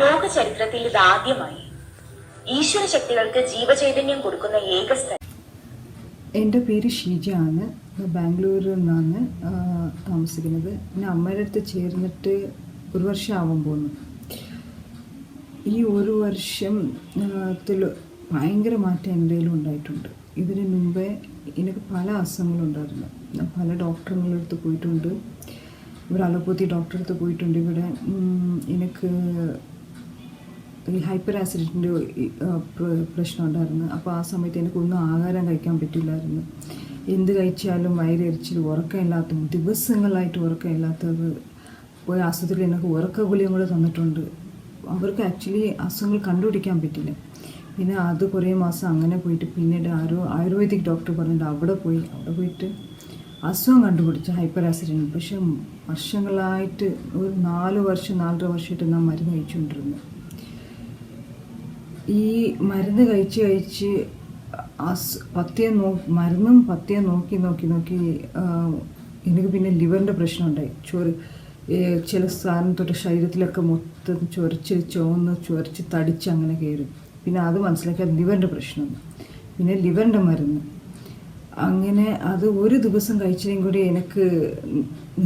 ലോക ചരിത്രത്തിൽ ഇതാദ്യമായി ഈശ്വര ശക്തികൾക്ക് ജീവചൈതന്യം കൊടുക്കുന്ന ഏക സ്ഥലം. എന്റെ പേര് ഷീജ ആണ് ബാംഗ്ലൂരിൽ നിന്നാണ് താമസിക്കുന്നത്. പിന്നെ അമ്മയുടെ അടുത്ത് ചേർന്നിട്ട് ഒരു വർഷം ആവാൻ പോകുന്നു. ഈ ഒരു വർഷം ഭയങ്കര മാറ്റം എന്റെയിലും ഉണ്ടായിട്ടുണ്ട്. ഇതിനു മുമ്പേ എനിക്ക് പല അസുഖങ്ങളുണ്ടായിരുന്നു ഞാൻ പല ഡോക്ടറുകളുടെ അടുത്ത് പോയിട്ടുണ്ട്. ഇവിടെ അലോപ്പതി ഡോക്ടറെ അടുത്ത് പോയിട്ടുണ്ട്. ഇവിടെ എനിക്ക് ഈ ഹൈപ്പർ ആസിഡിന്റെ പ്രശ്നം ഉണ്ടായിരുന്നു. അപ്പോൾ ആ സമയത്ത് എനിക്കൊന്നും ആഹാരം കഴിക്കാൻ പറ്റില്ലായിരുന്നു. എന്ത് കഴിച്ചാലും വയറെരിച്ചിൽ ഉറക്കമില്ലാത്ത ദിവസങ്ങളായിട്ട് ഉറക്കമില്ലാത്തത് പോയി ആശുപത്രിയിൽ എനിക്ക് ഉറക്ക ഗുളിയും കൂടെ തന്നിട്ടുണ്ട്. അവർക്ക് ആക്ച്വലി അസുഖങ്ങൾ കണ്ടുപിടിക്കാൻ പറ്റില്ല. പിന്നെ അത് കുറേ മാസം അങ്ങനെ പോയിട്ട് പിന്നീട് ആരോ ആയുർവേദിക് ഡോക്ടർ പറഞ്ഞിട്ട് അവിടെ പോയി അവിടെ പോയിട്ട് അസുഖം കണ്ടുപിടിച്ചു ഹൈപ്പർ ആസിഡിന് പക്ഷെ വർഷങ്ങളായിട്ട് ഒരു നാല് വർഷം നാലര വർഷമായിട്ട് ഞാൻ മരുന്ന് കഴിച്ചുകൊണ്ടിരുന്നു. ഈ മരുന്ന് കഴിച്ച് കഴിച്ച് അസ് പത്തിയെ നോ മരുന്നും പത്തിയെ നോക്കി നോക്കി നോക്കി എനിക്ക് പിന്നെ ലിവറിന്റെ പ്രശ്നമുണ്ടായി. ചോറ് ചില സ്ഥാനം തൊട്ട് ശരീരത്തിലൊക്കെ മൊത്തം ചൊരച്ച് ചുവന്ന് ചൊരച്ച് തടിച്ച് അങ്ങനെ കയറും. പിന്നെ അത് മനസ്സിലാക്കിയാൽ ലിവറിന്റെ പ്രശ്നമാണ്. പിന്നെ ലിവറിന്റെ മരുന്ന്. അങ്ങനെ അത് ഒരു ദിവസം കഴിച്ചതും കൂടി എനിക്ക്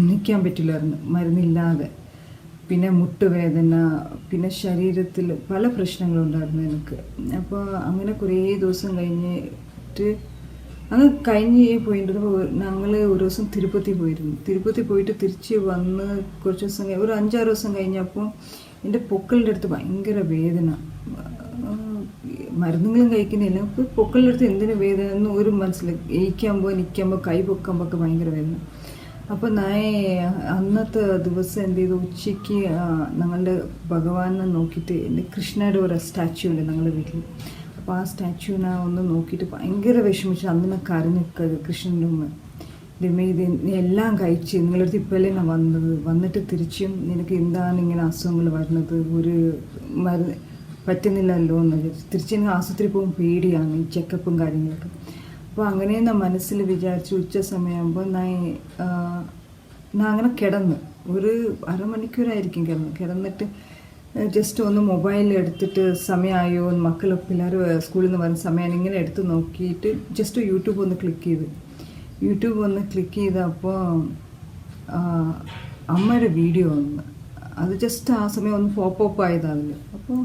നിൽക്കാൻ പറ്റില്ലായിരുന്നു. മരുന്നില്ലാതെ. പിന്നെ മുട്ടുവേദന പിന്നെ ശരീരത്തിൽ പല പ്രശ്നങ്ങളുണ്ടായിരുന്നു എനിക്ക്. അപ്പോൾ അങ്ങനെ കുറേ ദിവസം കഴിഞ്ഞിട്ട് അങ്ങ് കഴിഞ്ഞ് പോയിട്ട് ഞങ്ങൾ ഒരു ദിവസം തിരുപ്പതി പോയിരുന്നു. തിരുപ്പതി പോയിട്ട് തിരിച്ച് വന്ന് കുറച്ച് ദിവസം കഴിഞ്ഞ് ഒരു അഞ്ചാറ് ദിവസം കഴിഞ്ഞപ്പോൾ എന്റെ പൊക്കളിന്റെ അടുത്ത് ഭയങ്കര വേദന. മരുന്നുകളും കഴിക്കുന്നില്ല. ഇപ്പോൾ പൊക്കളിന്റെ അടുത്ത് എന്തിനു വേദന എന്ന് ഒരു മനസ്സിലായി ഇരിക്കുമ്പോൾ നിൽക്കുമ്പോൾ കൈ പൊക്കുമ്പോൾ ഒക്കെ ഭയങ്കര വേദന. അപ്പോൾ നായ അന്നത്തെ ദിവസം എന്ത് ചെയ്തു? ഉച്ചയ്ക്ക് ഞങ്ങളുടെ ഭഗവാനെ നോക്കിയിട്ട് എന്റെ കൃഷ്ണയുടെ ഒരു സ്റ്റാച്യു ഉണ്ട് ഞങ്ങളുടെ വീട്ടിൽ. അപ്പോൾ ആ സ്റ്റാച്യുവിനെ ഒന്ന് നോക്കിയിട്ട് ഭയങ്കര വിഷമിച്ചു. അന്ന് കരഞ്ഞിക്കത് കൃഷ്ണന്റെ ഉമ്മ. രമേ ഇത് എല്ലാം കഴിച്ച് നിങ്ങളടുത്ത് ഇപ്പോഴല്ലേ ഞാൻ വന്നത്? വന്നിട്ട് തിരിച്ചും നിനക്ക് എന്താണ് ഇങ്ങനെ അസുഖങ്ങൾ വരുന്നത്? ഒരു മരുന്ന് പറ്റുന്നില്ലല്ലോ എന്ന് തിരിച്ചെനിക്ക് ആശുപത്രി പോകും പേടിയാണ് ഈ ചെക്കപ്പും കാര്യങ്ങളൊക്കെ. അപ്പോൾ അങ്ങനെ ഞാൻ മനസ്സിൽ വിചാരിച്ചു ഉച്ച സമയമാകുമ്പോൾ ഞാൻ ഞാൻ അങ്ങനെ കിടന്ന്. ഒരു അരമണിക്കൂറായിരിക്കും കിടന്ന്. കിടന്നിട്ട് ജസ്റ്റ് ഒന്ന് മൊബൈൽ എടുത്തിട്ട് സമയമായോ മക്കൾ പിള്ളേർ സ്കൂളിൽ നിന്ന് വരുന്ന സമയമാണ് ഇങ്ങനെ എടുത്ത് നോക്കിയിട്ട് ജസ്റ്റ് യൂട്യൂബ് ഒന്ന് ക്ലിക്ക് ചെയ്ത്. യൂട്യൂബ് ഒന്ന് ക്ലിക്ക് ചെയ്തപ്പോൾ അമ്മയുടെ വീഡിയോ ഒന്ന് അത് ജസ്റ്റ് ആ സമയം ഒന്ന് പോപ്പ് അപ്പ് അതിൽ അപ്പോൾ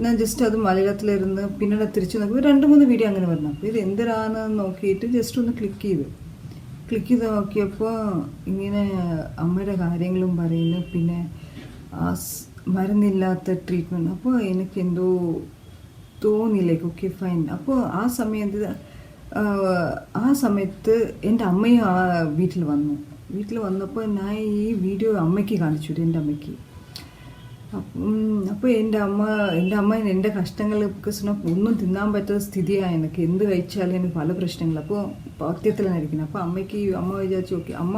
ഞാൻ ജസ്റ്റ് അത് മലയാളത്തിലിരുന്ന് പിന്നീട് തിരിച്ചു നോക്കി രണ്ട് മൂന്ന് വീഡിയോ അങ്ങനെ വരണം അപ്പോൾ ഇത് എന്തിനാണെന്ന് നോക്കിയിട്ട് ജസ്റ്റ് ഒന്ന് ക്ലിക്ക് ചെയ്തു. ക്ലിക്ക് ചെയ്ത് നോക്കിയപ്പോൾ ഇങ്ങനെ അമ്മയുടെ കാര്യങ്ങളും പറയുന്നു. പിന്നെ ആ മരുന്നില്ലാത്ത ട്രീറ്റ്മെന്റ് അപ്പോൾ എനിക്ക് എന്തോ തോന്നിയില്ലേ ഓക്കെ ഫൈൻ അപ്പോൾ ആ സമയത്ത് ആ സമയത്ത് എന്റെ അമ്മയും ആ വീട്ടിൽ വന്നു. വീട്ടിൽ വന്നപ്പോൾ ഞാൻ ഈ വീഡിയോ അമ്മയ്ക്ക് കാണിച്ചു എന്റെ അമ്മയ്ക്ക്. അപ്പോൾ എന്റെ അമ്മ എന്റെ അമ്മ എന്റെ കഷ്ടങ്ങൾ ബിക്കോസ് ഒന്നും തിന്നാൻ പറ്റാത്ത സ്ഥിതിയാണ് എനിക്ക്. എന്ത് കഴിച്ചാലും എനിക്ക് പല പ്രശ്നങ്ങൾ അപ്പോൾ പത്യത്തിലാണ് അപ്പോൾ അമ്മയ്ക്ക് അമ്മ വിചാരിച്ചു ഓക്കെ അമ്മ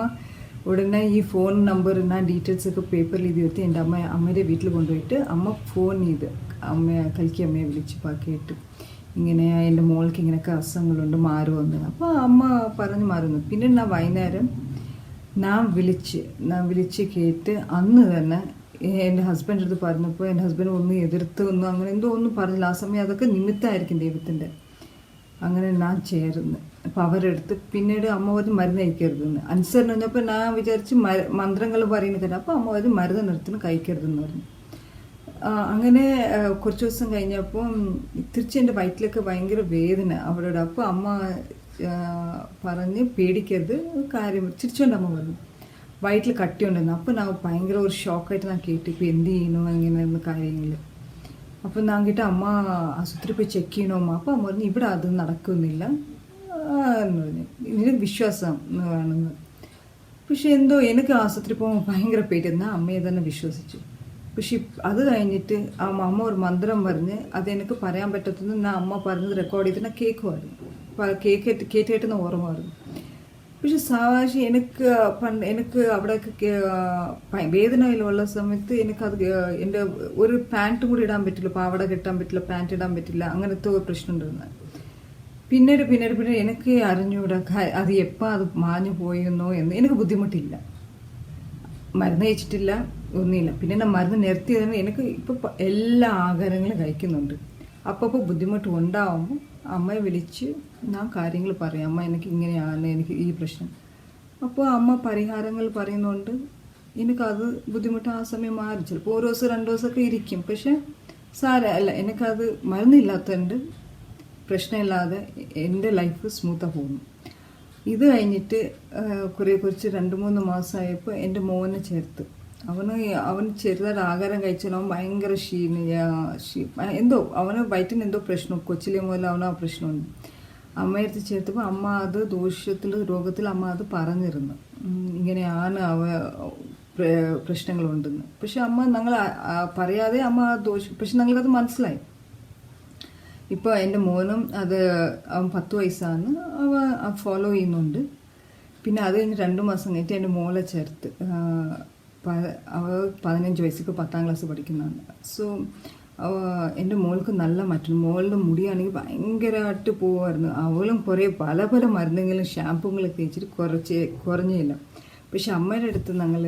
ഉടനെ ഈ ഫോൺ നമ്പർ ഞാൻ ഡീറ്റെയിൽസ് ഒക്കെ പേപ്പറിൽ എഴുതി വെച്ച് എന്റെ അമ്മ അമ്മയുടെ വീട്ടിൽ കൊണ്ടുപോയിട്ട് അമ്മ ഫോൺ ചെയ്ത് അമ്മയെ കൽക്കി അമ്മയെ വിളിച്ച് പാക്കിയിട്ട് ഇങ്ങനെ എന്റെ മോൾക്ക് ഇങ്ങനെയൊക്കെ അസുഖങ്ങളുണ്ട് മാറുമെന്ന് അപ്പോൾ അമ്മ പറഞ്ഞ് മാറുന്നു പിന്നെ ഞാൻ വൈകുന്നേരം ഞാൻ വിളിച്ച് ഞാൻ വിളിച്ച് കേട്ട് അന്ന് തന്നെ എന്റെ ഹസ്ബൻഡ് അടുത്ത് പറഞ്ഞപ്പോൾ എന്റെ ഹസ്ബൻഡ് ഒന്ന് എതിർത്ത് ഒന്നും അങ്ങനെ എന്തോ ഒന്നും പറഞ്ഞില്ല. ആ സമയം അതൊക്കെ നിമിത്തമായിരിക്കും ദൈവത്തിന്റെ. അങ്ങനെ ഞാൻ ചേർന്ന്. അപ്പം അവരെടുത്ത് പിന്നീട് അമ്മ പറഞ്ഞ് മരുന്ന് കഴിക്കരുതെന്ന്. അനുസരണം പറഞ്ഞപ്പോൾ ഞാൻ വിചാരിച്ച് മന്ത്രങ്ങൾ പറയുന്നത് അപ്പോൾ അമ്മ പറഞ്ഞ് മരുന്ന് നിർത്തിന് കഴിക്കരുതെന്ന് പറഞ്ഞു. അങ്ങനെ കുറച്ച് ദിവസം കഴിഞ്ഞപ്പോൾ തിരിച്ച് എന്റെ വയറ്റിലൊക്കെ ഭയങ്കര വേദന അവരോട്. അപ്പോൾ അമ്മ പറഞ്ഞ് പേടിക്കരുത് കാര്യം. ചിരിച്ചുകൊണ്ട് അമ്മ പറഞ്ഞു. വയറ്റിൽ കട്ടിയുണ്ടെന്ന് അപ്പോൾ ഞാൻ ഭയങ്കര ഒരു ഷോക്കായിട്ട് ഞാൻ കേട്ടു. ഇപ്പോൾ എന്ത് ചെയ്യണോ അങ്ങനെയുള്ള കാര്യങ്ങൾ അപ്പോൾ ഞാൻ കേട്ട അമ്മ ആശുപത്രി പോയി ചെക്ക് ചെയ്യണോ അമ്മ? അപ്പോൾ അമ്മ പറഞ്ഞു ഇവിടെ അത് നടക്കുന്നില്ല. എന്ന് പറഞ്ഞു. ഇതിന് വിശ്വാസം വേണമെന്ന്. പക്ഷെ എന്തോ എനിക്ക് ആശുപത്രി പോകുമ്പോൾ ഭയങ്കര പേടിയെന്നാ അമ്മയെ തന്നെ വിശ്വസിച്ചു. പക്ഷെ ഇപ്പ- അത് കഴിഞ്ഞിട്ട് ആ അമ്മ ഒരു മന്ത്രം പറഞ്ഞ് അത് എനിക്ക് പറയാൻ പറ്റത്തുനിന്ന് ഞാൻ അമ്മ പറഞ്ഞത് റെക്കോർഡ് ചെയ്തിട്ട് ഞാൻ കേൾക്കുമായിരുന്നു കേട്ട് കേക്ക് കേട്ടായിട്ട് ഓർമ്മ വരുന്നു. പക്ഷെ സാവകാശം എനിക്ക് പണ്ട് എനിക്ക് അവിടെയൊക്കെ വേദനയിലുള്ള സമയത്ത് എനിക്ക് അത് എന്റെ ഒരു പാന്റും കൂടി ഇടാൻ പറ്റില്ല പാവട കെട്ടാൻ പറ്റില്ല പാന്റ് ഇടാൻ പറ്റില്ല അങ്ങനത്തെ ഒരു പ്രശ്നം ഉണ്ടായിരുന്നു. പിന്നീട് പിന്നീട് പിന്നെ എനിക്ക് അറിഞ്ഞൂടാ അത് എപ്പോൾ അത് മാഞ്ഞു പോയെന്നോ എന്ന് എനിക്ക് ബുദ്ധിമുട്ടില്ല. മരുന്ന് കഴിച്ചിട്ടില്ല ഒന്നുമില്ല. പിന്നെ ഞാൻ മരുന്ന് നിർത്തിയതിന് എനിക്ക് ഇപ്പോൾ എല്ലാ ആഹാരങ്ങളും കഴിക്കുന്നുണ്ട്. അപ്പോൾ ബുദ്ധിമുട്ട് ഉണ്ടാവുമ്പോൾ അമ്മയെ വിളിച്ച് ഞാൻ കാര്യങ്ങൾ പറയും. അമ്മ എനിക്ക് ഇങ്ങനെയാണ് എനിക്ക് ഈ പ്രശ്നം. അപ്പോൾ അമ്മ പരിഹാരങ്ങൾ പറയുന്നുണ്ട് എനിക്കത് ബുദ്ധിമുട്ട് ആ സമയം മാറി. ചിലപ്പോൾ ഒരു ദിവസം രണ്ട് ദിവസമൊക്കെ ഇരിക്കും. പക്ഷെ സാര അല്ല എനിക്കത് മരുന്നില്ലാത്തതുകൊണ്ട് പ്രശ്നമില്ലാതെ എന്റെ ലൈഫ് സ്മൂത്താണ് പോകുന്നു. ഇത് കഴിഞ്ഞിട്ട് കുറേ കുറച്ച് രണ്ട് മൂന്ന് മാസമായപ്പോൾ എന്റെ മോനെ ചേർത്ത്. അവന് അവൻ ചെറുതായിട്ട് ആഹാരം കഴിച്ചാൽ അവൻ ഭയങ്കര ക്ഷീണ ക്ഷീ- എന്തോ അവന് വയറ്റിന് എന്തോ പ്രശ്നം കൊച്ചിലെ മുതൽ അവന് ആ പ്രശ്നമുണ്ട്. അമ്മയടുത്ത് ചേർത്തപ്പോൾ അമ്മ അത് ദോഷത്തിൽ രോഗത്തിൽ അമ്മ അത് പറഞ്ഞിരുന്നു. ഇങ്ങനെയാണ് അവ പ്ര- പ്രശ്നങ്ങളുണ്ടെന്ന്. പക്ഷെ അമ്മ ഞങ്ങൾ പറയാതെ അമ്മ ദോഷം പക്ഷെ ഞങ്ങൾക്കത് മനസ്സിലായി. ഇപ്പോൾ എന്റെ മോനും അത് അവൻ പത്ത് വയസ്സാണ് അവ ഫോളോ ചെയ്യുന്നുണ്ട്. പിന്നെ അത് കഴിഞ്ഞ് രണ്ട് മാസം കഴിഞ്ഞിട്ട് എന്റെ മോളെ ചേർത്ത് ആ, പ- അവ പതിനഞ്ച് വയസ്സിക്ക് പത്താം ക്ലാസ് പഠിക്കുന്നുണ്ട് സോ എന്റെ മോൾക്ക് നല്ല മാറ്റം മോളുടെ മുടിയാണെങ്കിൽ ഭയങ്കരമായിട്ട് പോവായിരുന്നു. അവളും കുറേ പല പല മരുന്നെങ്കിലും ഷാമ്പുകളൊക്കെ വെച്ചിട്ട് കുറച്ച് കുറഞ്ഞില്ല പക്ഷെ അമ്മയുടെ അടുത്ത് ഞങ്ങൾ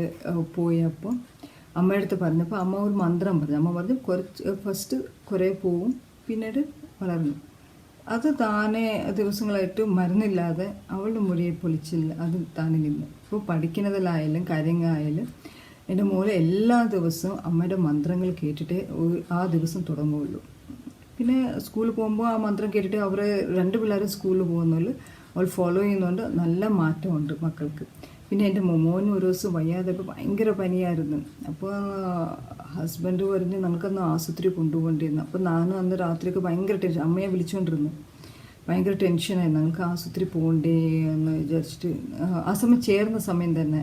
പോയപ്പോൾ അമ്മയുടെ അടുത്ത് പറഞ്ഞപ്പോൾ അമ്മ ഒരു മന്ത്രം പറഞ്ഞു. അമ്മ പറഞ്ഞു കുറച്ച് ഫസ്റ്റ് കുറേ പോവും പിന്നീട് വളർന്നു. അത് താനെ ദിവസങ്ങളായിട്ട് മരുന്നില്ലാതെ അവളുടെ മുടിയെ പൊളിച്ചില്ല. അത് താനെ നിന്നു. ഇപ്പോൾ പഠിക്കുന്നതിലായാലും കാര്യങ്ങളായാലും എന്റെ മോളെ എല്ലാ ദിവസവും അമ്മയുടെ മന്ത്രങ്ങൾ കേട്ടിട്ട് ആ ദിവസം തുടങ്ങുകയുള്ളൂ. പിന്നെ സ്കൂളിൽ പോകുമ്പോൾ ആ മന്ത്രം കേട്ടിട്ട് അവർ രണ്ട് പിള്ളേരും സ്കൂളിൽ പോകുന്നതിൽ അവൾ ഫോളോ ചെയ്യുന്നതുകൊണ്ട് നല്ല മാറ്റമുണ്ട് മക്കൾക്ക്. പിന്നെ എന്റെ മോന് ഒരു ദിവസം വയ്യാതെ ഭയങ്കര പനിയായിരുന്നു. അപ്പോൾ ഹസ്ബൻഡ് പറഞ്ഞ് നമുക്കന്ന് ആശുപത്രി കൊണ്ടുപോകേണ്ടിയിരുന്നു അപ്പോൾ ഞാനും അന്ന് രാത്രിയൊക്കെ ഭയങ്കര ടെൻഷൻ അമ്മയെ വിളിച്ചുകൊണ്ടിരുന്നു ഭയങ്കര ടെൻഷനായിരുന്നു. ഞങ്ങൾക്ക് ആശുപത്രി പോകണ്ടേ എന്ന് വിചാരിച്ചിട്ട്. ആ സമയം ചേർന്ന സമയം തന്നെ